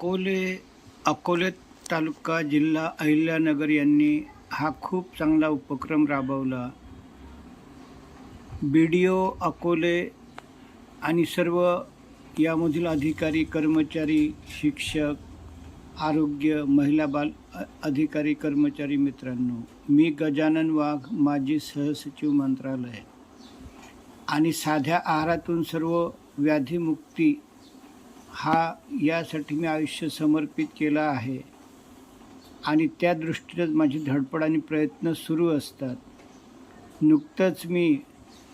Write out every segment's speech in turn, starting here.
अकोले अकोले तालुका जिल्हा अहिल्यानगर यांनी हा खूप चांगला उपक्रम राबवला. बी डी ओ अकोले आणि सर्व यामधील अधिकारी कर्मचारी शिक्षक आरोग्य महिला बाल अधिकारी कर्मचारी मित्रांनो मी गजानन वाघ माजी सहसचिव मंत्रालय. आणि साध्या आहारातून सर्व व्याधीमुक्ती हा यासाठी मी आयुष्य समर्पित केला आहे. आणि त्या दृष्टीनंच माझी धडपड आणि प्रयत्न सुरू असतात. नुकतंच मी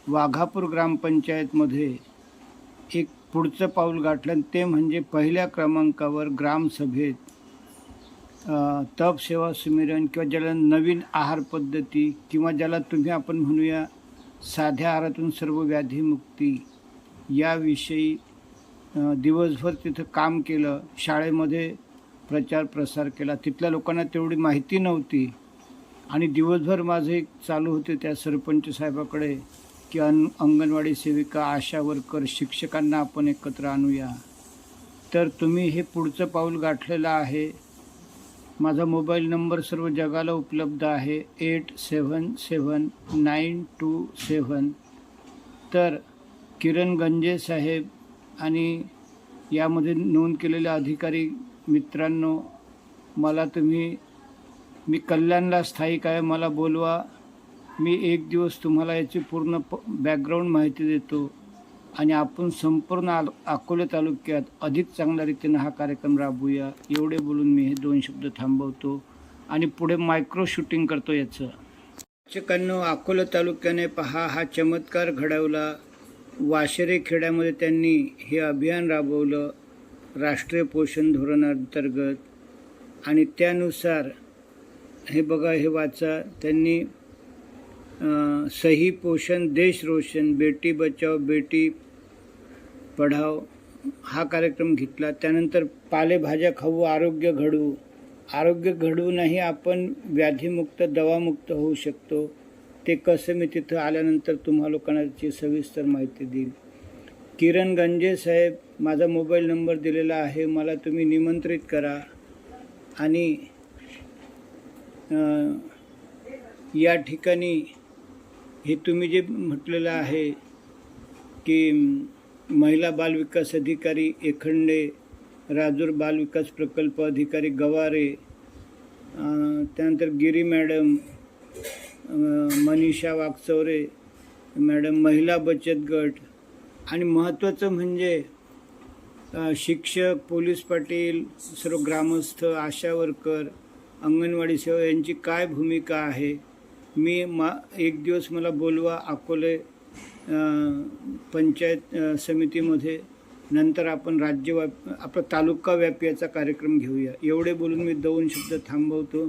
वाघापूर ग्रामपंचायतमध्ये एक पुढचं पाऊल गाठलं आणि ते म्हणजे पहिल्या क्रमांकावर ग्रामसभेत तप सेवा सुमिरन किंवा ज्याला नवीन आहार पद्धती किंवा ज्याला तुम्ही आपण म्हणूया साध्या आहारातून सर्व व्याधीमुक्ती याविषयी दिवसभर तिथं काम केलं शाळेमध्ये प्रचार प्रसार केला. तिथल्या लोकांना तेवढी माहिती नव्हती. आणि दिवसभर माझे चालू होते त्या सरपंच साहेबाकडे की अन अंगणवाडी सेविका आशा वर्कर शिक्षकांना आपण एकत्र आणूया. तर तुम्ही हे पुढचं पाऊल गाठलेलं आहे. माझा मोबाईल नंबर सर्व जगाला उपलब्ध आहे. Eight seven seven nine two seven. तर किरण गंजे साहेब आणि यामध्ये नोंद केलेले अधिकारी मित्रांनो मला तुम्ही मी कल्याणला स्थायिक आहे मला बोलवा. मी एक दिवस तुम्हाला याची पूर्ण प बॅकग्राऊंड माहिती देतो. आणि आपण संपूर्ण आ अकोले तालुक्यात अधिक चांगल्या रीतीनं हा कार्यक्रम राबवूया. एवढे बोलून मी हे दोन शब्द थांबवतो. आणि पुढे मायक्रो शूटिंग करतो याचं. शिक्षकांनो अकोला तालुक्याने पहा हा चमत्कार घडवला. वाशेरे खेड्यामध्ये त्यांनी हे अभियान राबवलं. राष्ट्रीय पोषण धोरणांतर्गत आणि त्यानुसार हे बघा हे वाचा. त्यांनी सही पोषण देश रोशन बेटी बचाव बेटी पढाव हा कार्यक्रम घेतला. त्यानंतर पालेभाज्या खाऊ आरोग्य घडवू. आरोग्य घडवूनही आपण व्याधीमुक्त दवामुक्त होऊ शकतो. ते कसं मी तिथं आल्यानंतर तुम्हा लोकांना त्याची सविस्तर माहिती देईल. किरण गंजे साहेब माझा मोबाईल नंबर दिलेला आहे मला तुम्ही निमंत्रित करा. आणि या ठिकाणी हे तुम्ही जे म्हटलेलं आहे की महिला बालविकास अधिकारी एखंडे राजूर बालविकास प्रकल्प अधिकारी गवारे त्यानंतर गिरी मॅडम मनीषा वागचौरे मॅडम महिला बचत गट. आणि महत्त्वाचं म्हणजे शिक्षक पोलीस पाटील सर्व ग्रामस्थ आशा वर्कर अंगणवाडी सेवा यांची काय भूमिका आहे? मी मा एक दिवस मला बोलवा अकोले पंचायत समितीमध्ये. नंतर आपण राज्यव्याप आपला तालुकाव्यापी याचा कार्यक्रम घेऊया. एवढे बोलून मी दोन शब्द थांबवतो.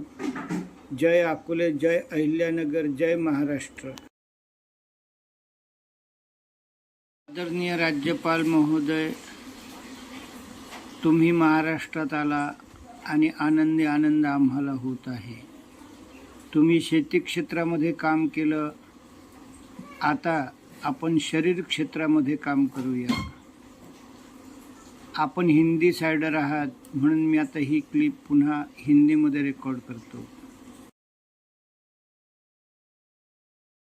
जय अकोले जय अहिल्यानगर जय महाराष्ट्र. आदरणीय राज्यपाल महोदय तुम्ही महाराष्ट्रात आला आणि आनंदी आनंद आम्हाला होत आहे. तुम्ही शेती क्षेत्रामध्ये काम केलं आता आपण शरीर क्षेत्रामध्ये काम करूया. आपण हिंदी सायडर आहात म्हणून मी आता ही क्लिप पुन्हा हिंदीमध्ये रेकॉर्ड करतो.